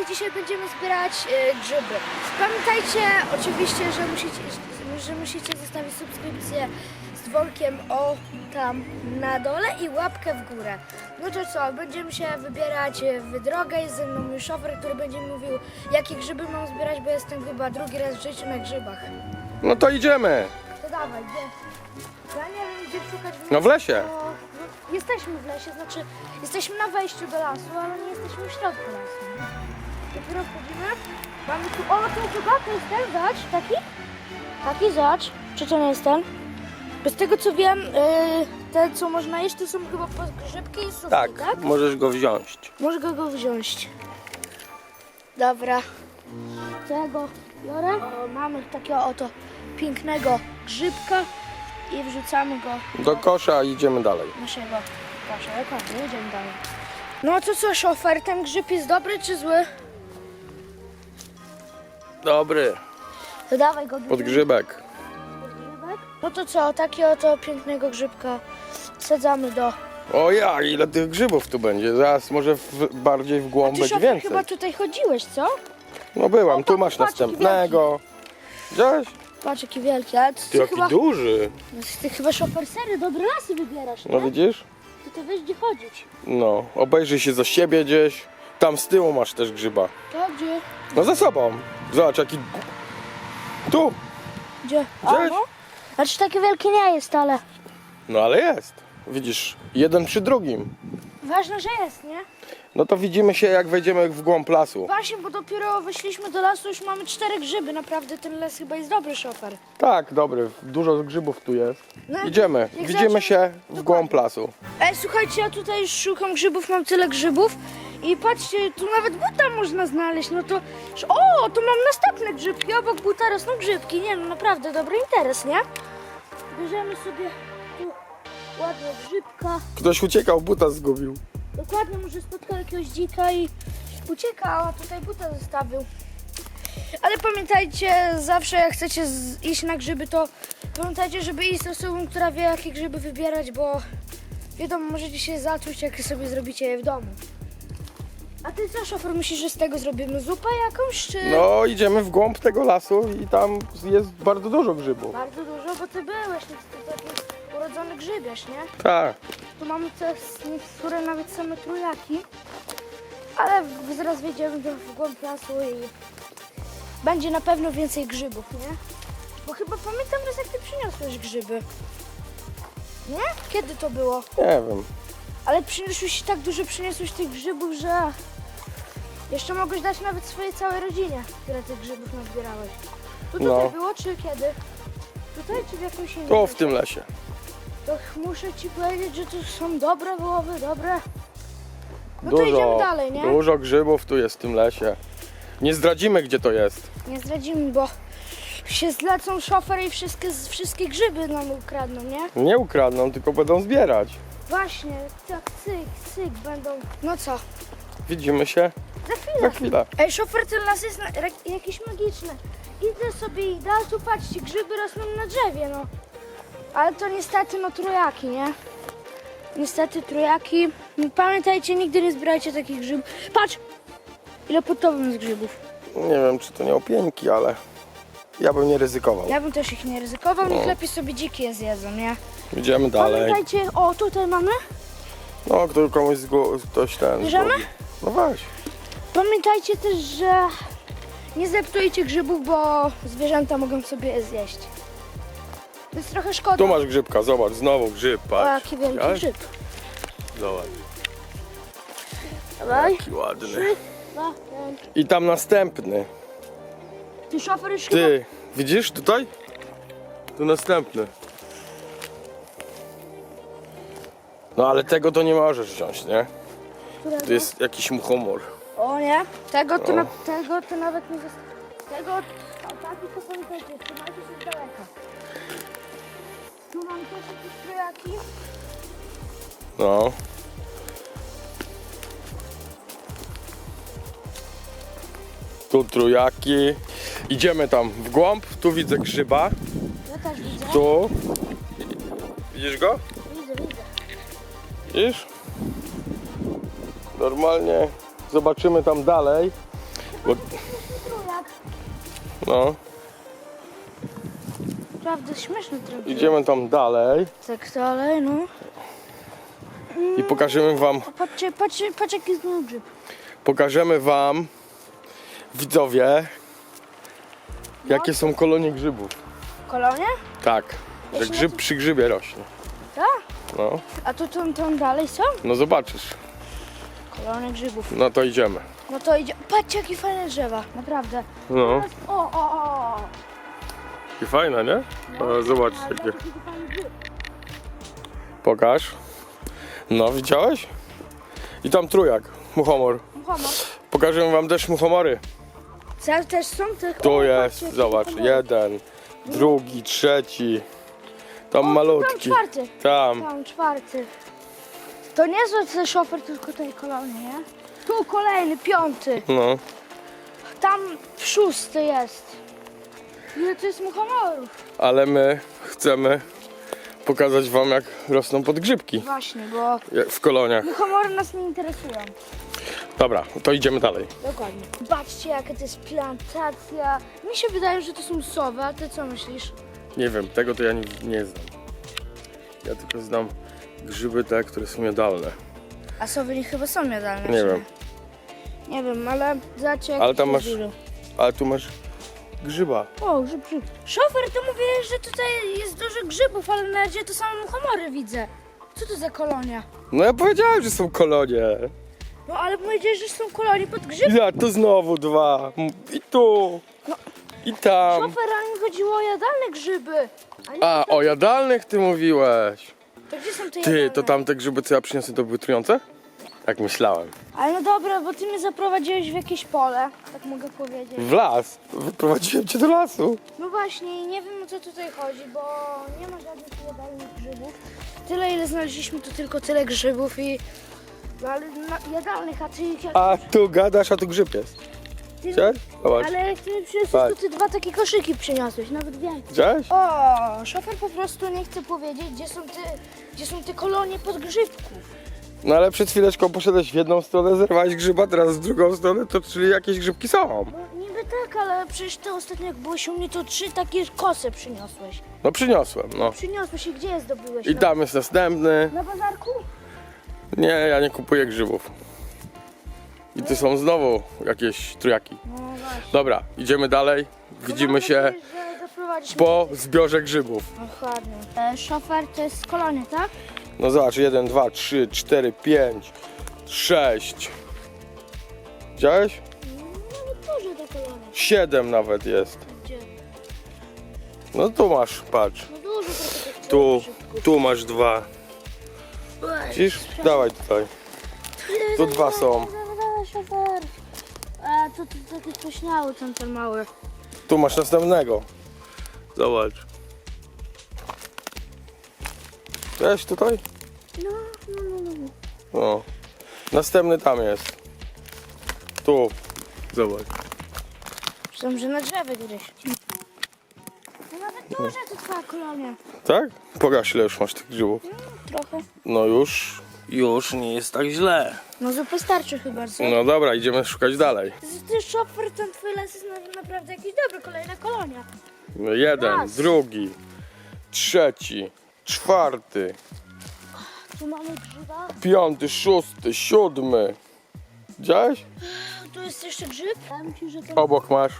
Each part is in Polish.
i dzisiaj będziemy zbierać e, grzyby. Pamiętajcie oczywiście, że musicie, że musicie zostawić subskrypcję z dzwonkiem o tam na dole i łapkę w górę. No to co, będziemy się wybierać e, w drogę, jest ze mną mój szofer, który będzie mówił jakie grzyby mam zbierać, bo jestem chyba drugi raz w życiu na grzybach. No to idziemy. To dawaj, gdzie? Ja nie wiem gdzie szukać. No w lesie. No, jesteśmy w lesie, znaczy jesteśmy na wejściu do lasu, ale nie jesteśmy w środku lasu. Dopiero wchodzimy. Mamy tu, o to chyba to jest ten, zacz, taki? Taki zacz. Czy to nie jest ten? Bez tego co wiem, yy, te co można jeść to są chyba podgrzybki i sufki, Tak, tak? możesz go wziąć. Może go, go wziąć. Dobra. Tego biorę. O, mamy takiego oto pięknego grzybka i wrzucamy go Do kosza i idziemy dalej. naszego kosza. Dokładnie, idziemy dalej. No to co, szofer, ten grzyb jest dobry czy zły? Dobry. To dawaj go Pod grzybek. No to co, takiego oto pięknego grzybka sadzamy do... O ja, ile tych grzybów tu będzie. Zaraz może w, bardziej w głąb Ty więcej. chyba tutaj chodziłeś, co? No byłam, tu masz patrz, jaki następnego. Widziałeś? Patrz jaki wielki, ale ty, Ty jaki chyba... duży. Ty chyba szofer sery, dobre lasy wybierasz, nie? No widzisz? Ty to wiesz gdzie chodzić. No, obejrzyj się za siebie gdzieś. Tam z tyłu masz też grzyba. To gdzie? No za sobą. Zobacz jaki... Tu. Gdzie? Gdzieś. no. Znaczy takie wielkie nie jest, ale No ale jest. Widzisz, jeden przy drugim. ważne, że jest, nie? No to widzimy się jak wejdziemy w głąb lasu. Właśnie, bo dopiero wyszliśmy do lasu, już mamy cztery grzyby. Naprawdę ten las chyba jest dobry, szofer. Tak, dobry. Dużo grzybów tu jest. No, Idziemy. jak Widzimy się w głąb lasu. Ej, słuchajcie, ja tutaj już szukam grzybów, mam tyle grzybów. I patrzcie, tu nawet buta można znaleźć, no to... O, tu mam następne grzybki, obok buta rosną grzybki. Nie no, naprawdę dobry interes, nie? Bierzemy sobie tu ładnie grzybka. Ktoś uciekał, buta zgubił. Dokładnie, może spotkał jakiegoś dzika i uciekał, a tutaj buta zostawił. Ale pamiętajcie, zawsze jak chcecie z- iść na grzyby, to pamiętajcie, żeby iść z osobą, która wie, jakie grzyby wybierać, bo wiadomo, możecie się zatruć, jak sobie zrobicie je w domu. A ty co, szofer, myślisz, że z tego zrobimy zupę jakąś, czy... No, idziemy w głąb tego lasu i tam jest bardzo dużo grzybów. Bardzo dużo, bo ty byłeś, ty taki urodzony grzybiarz, nie? Tak. Tu mamy te z niektóre nawet same trójaki. Ale zaraz wejdziemy w głąb lasu i będzie na pewno więcej grzybów, nie? Bo chyba pamiętam raz jak ty przyniosłeś grzyby. Nie? Kiedy to było? Nie wiem. Ale przyniosłeś tak dużo przyniosłeś tych grzybów, że jeszcze mogłeś dać nawet swojej całej rodzinie, które tych grzybów nazbierałeś. Tu tutaj No. było, czy kiedy? Tutaj, czy w jakimś innym? Tu w tym lesie. To muszę ci powiedzieć, że tu są dobre wołowy, dobre. No to idziemy dalej, nie? dużo grzybów tu jest w tym lesie. Nie zdradzimy gdzie to jest. Nie zdradzimy, bo się zlecą szofer i wszystkie, wszystkie grzyby nam ukradną, nie? Nie ukradną, tylko będą zbierać. Właśnie, tak cyk, cyk będą. No co? Widzimy się Za chwilę. za chwilę. Ej, szofer, ten las jest na, jakiś magiczny. Idę sobie i da, tu patrzcie, grzyby rosną na drzewie, no. Ale to niestety, no trójaki, nie? Niestety trójaki. No, Pamiętajcie, nigdy nie zbierajcie takich grzybów. Patrz! Ile pod tobą jest grzybów. Nie wiem czy to nie opieńki, ale ja bym nie ryzykował. Ja bym też ich nie ryzykował, niech No. lepiej sobie dziki je zjedzą, nie? Idziemy dalej. Pamiętajcie, o tutaj mamy. No, kto komuś zgu... ktoś ten. Bierzemy? No weź. Pamiętajcie też, że nie zepsujcie grzybów, bo zwierzęta mogą sobie je zjeść. To jest trochę szkoda. Tu masz grzybka, zobacz, znowu grzyb, O, patrz. jaki wielki Widziałeś? grzyb. Zobacz, Dawaj. jaki ładny. Dwa, jeden. I tam następny. Ty szofer już chyba... Ty, widzisz tutaj? Tu następny. No ale tego to nie możesz wziąć, nie? To jest jakiś muchomor. O nie, tego to, na, tego to nawet nie zostało. Tego, o taki to pamiętajcie, trzymajcie się z daleka. Tu mam też jakieś trójaki. No. Tu trójaki. Idziemy tam w głąb. Tu widzę grzyba. Ja też widzę. Tu. Widzisz go? Widzę, widzę. Widzisz? Normalnie zobaczymy tam dalej. Bo, no, Prawda, śmieszny trochę. idziemy tam dalej Tak dalej, no. i pokażemy wam, Patrzcie, patrzcie, patrz jaki znowu grzyb. pokażemy wam, widzowie, jakie są kolonie grzybów. Kolonie? Tak, że grzyb przy grzybie rośnie. Tak? No, A tu tam, tam dalej są? no zobaczysz. Kolonie grzybów. No to idziemy. No to idzie. Patrzcie jakie fajne drzewa, naprawdę. No, O, o, o. i fajne, nie? No, zobacz grzyb. Pokaż. No, widziałeś? I tam trójak, muchomor. Muchomor. Pokażę wam też muchomory. Teraz też są te... Tu jest, zobacz, jeden, drugi, trzeci. Tam Tam malutki. czwarty. Tam. Tam czwarty. To nie jest ten szofer, tylko tej kolonie, nie? Tu kolejny, piąty. No. Tam szósty jest. Ile to jest muchomorów? Ale my chcemy pokazać wam jak rosną podgrzybki Właśnie, bo jak w koloniach. muchomory nas nie interesują. Dobra, to idziemy dalej. Dokładnie. Patrzcie jaka to jest plantacja. Mi się wydaje, że to są sowy, a ty co myślisz? Nie wiem, tego to ja nie, nie znam. Ja tylko znam grzyby te, które są jadalne. A sowy chyba są jadalne. Nie czy wiem. Nie wiem, ale jak Ale tam masz-. Ale tu masz grzyba. O, grzyb, grzyb. Szofer, to mówiłeś, że tutaj jest dużo grzybów, ale na razie to same muchomory widzę. Co to za kolonia? No ja powiedziałem, że są kolonie. No ale powiedziałeś, że są kolonie pod grzyb. Ja tu znowu dwa. I tu. I tam. Szofer, ale mi chodziło o jadalne grzyby. A nie, A, o jadalnych ty mówiłeś. To gdzie są te Ty, jadalne? to tamte grzyby, co ja przyniosłem, to były trujące? Tak myślałem. Ale no dobra, bo ty mnie zaprowadziłeś w jakieś pole, tak mogę powiedzieć. W las. Wyprowadziłem cię do lasu. No właśnie, nie wiem o co tutaj chodzi, bo nie ma żadnych jadalnych grzybów. Tyle ile znaleźliśmy, to tylko tyle grzybów i... No ale na, jadalnych, a ty... A tu gadasz, a tu grzyb jest. Ty Widziałeś? Zobacz. ale ty mi przyniosłeś, Patrz. to ty dwa takie koszyki przyniosłeś, nawet więcej. Widziałeś? O, szofer po prostu nie chce powiedzieć, gdzie są te, gdzie są te kolonie podgrzybków. No ale przed chwileczką poszedłeś w jedną stronę, zerwałeś grzyba, teraz w drugą stronę, to czyli jakieś grzybki są. No niby tak, ale przecież ty ostatnio jak byłeś u mnie, to trzy takie kosy przyniosłeś. No przyniosłem, no. Przyniosłeś i gdzie je zdobyłeś? I Na- tam jest następny. Na bazarku? Nie, ja nie kupuję grzybów. I tu są znowu jakieś trójaki. No właśnie. Dobra, idziemy dalej. Widzimy się po zbiorze grzybów. Dokładnie. E, szofer to jest z kolonie, tak? No zobacz, 1, 2, 3, 4, 5, 6. Widziałeś? No nie duże te kolonie. 7 nawet jest. Gdzie? No tu masz, patrz. No dużo trochę tych Tu, tu masz dwa. Widzisz? Dawaj tutaj. tu dwa są. Za- Szofer. A to, to takie pośniały ten ten mały. Tu masz następnego. Zobacz. Wiesz tutaj? No, no, no, no. No. Następny tam jest. Tu. Zobacz. Myślałem, że na drzewie gdzieś. No nawet duże to twoja kolonia. Tak? Pokaż ile już masz tych grzybów. Trochę. No już. Już nie jest tak źle. No to wystarczy chyba, co? No dobra, idziemy szukać dalej. Ty szofer, ten twój las jest na, naprawdę jakiś dobry, kolejna kolonia. No jeden, Raz. drugi, trzeci, czwarty, Tu mamy grzyba. piąty, szósty, siódmy. Widziałeś? Tu jest jeszcze grzyb. Powiem ci, że ten Obok masz.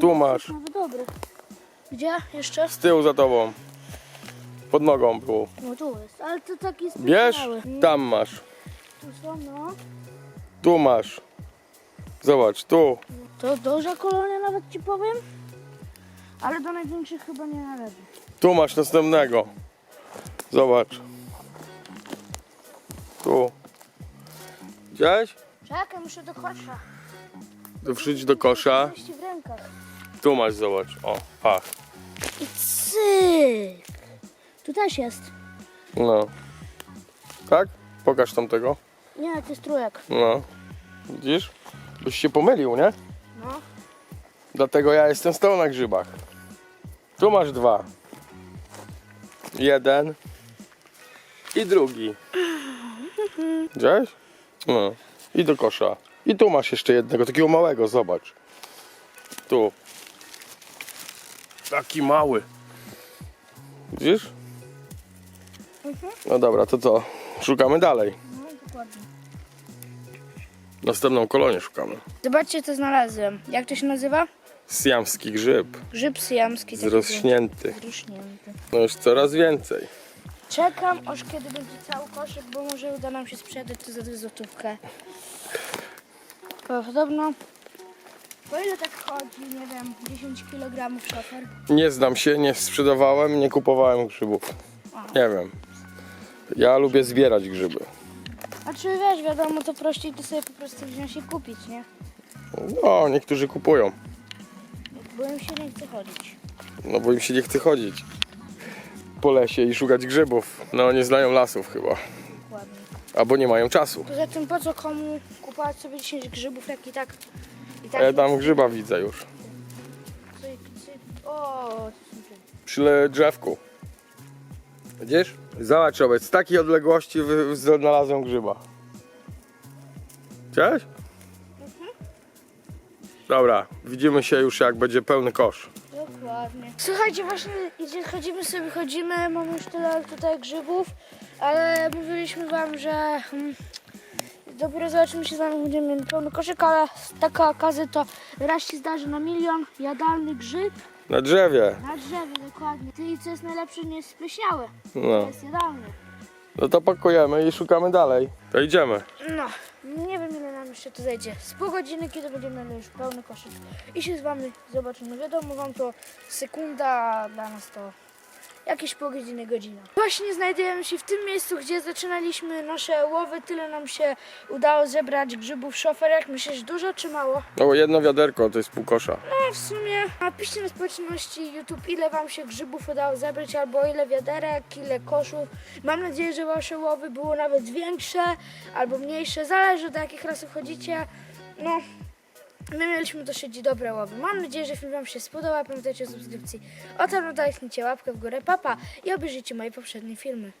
Tu masz. nawet dobry. Gdzie? Jeszcze? Z tyłu za tobą. Pod nogą był. No tu jest, ale to taki jest Bierz? mały. Tam masz. Tu są, no. Tu masz. Zobacz, tu. To duża kolonia nawet ci powiem. Ale do największych chyba nie należy. Tu masz następnego. Zobacz. Tu. Widziałeś? Czekaj, muszę do kosza. To wrzuć do kosza. W rękach. Tu masz, zobacz. O, pach. I cyk. Tu też jest. No. Tak? Pokaż tamtego. Nie, to jest trójek. No. Widzisz? Byś się pomylił, nie? No. Dlatego ja jestem stał na grzybach. Tu masz dwa. Jeden. I drugi. Widziałeś? No. I do kosza. I tu masz jeszcze jednego, takiego małego, zobacz. Tu. Taki mały. Widzisz? No dobra, to co? Szukamy dalej. No, dokładnie. Następną kolonię szukamy. Zobaczcie, co znalazłem. Jak to się nazywa? Siamski grzyb. Grzyb syjamski. taki Zrośnięty. No już coraz więcej. Czekam, aż kiedy będzie cały koszyk, bo może uda nam się sprzedać to za złotówkę. Podobno, po ile tak chodzi, nie wiem, 10 kg szofer? Nie znam się, nie sprzedawałem, nie kupowałem grzybów. Nie wiem. Ja lubię zbierać grzyby. A czy wiesz, wiadomo, to prościej to sobie po prostu wziąć i kupić, nie? No, niektórzy kupują. Bo im się nie chce chodzić. No bo im się nie chce chodzić po lesie i szukać grzybów. No nie znają lasów chyba. Dokładnie. Albo nie mają czasu. Poza tym po co komu kupować sobie 10 grzybów, jak i tak... I tak A ja tam grzyba widzę już. Cyk. O. Przy drzewku. Widzisz? Zobacz, Robert, z takiej odległości znalazłem grzyba. Widziałeś? Dobra, widzimy się już jak będzie pełny kosz. Dokładnie. Słuchajcie, właśnie idzie, chodzimy sobie, chodzimy, mamy już tyle tutaj grzybów, ale mówiliśmy wam, że mm, dopiero zobaczymy się z wami, będziemy mieli pełny koszyk, ale taka okazja to raz się zdarzy na milion, jadalny grzyb Na drzewie. na drzewie, dokładnie. Ty i co jest najlepsze, nie jest to No. jest jadalny. no to pakujemy i szukamy dalej. To idziemy. No, nie wiem ile nam jeszcze to zejdzie. Z pół godziny, kiedy będziemy mieli już pełny koszyk. I się z wami zobaczymy. Wiadomo wam to sekunda, a dla nas to jakieś pół godziny, godzina. Właśnie znajdujemy się w tym miejscu, gdzie zaczynaliśmy nasze łowy. Tyle nam się udało zebrać grzybów szoferek. Myślisz dużo czy mało? No bo jedno wiaderko to jest pół kosza. No w sumie napiszcie na społeczności YouTube ile wam się grzybów udało zebrać albo ile wiaderek, ile koszów. Mam nadzieję, że wasze łowy było nawet większe albo mniejsze. Zależy do jakich rasów chodzicie. No, my mieliśmy dosyć dobre łowy. Mam nadzieję, że film wam się spodobał. Pamiętajcie o subskrypcji. O tam dajcie łapkę w górę, papa i obejrzyjcie moje poprzednie filmy.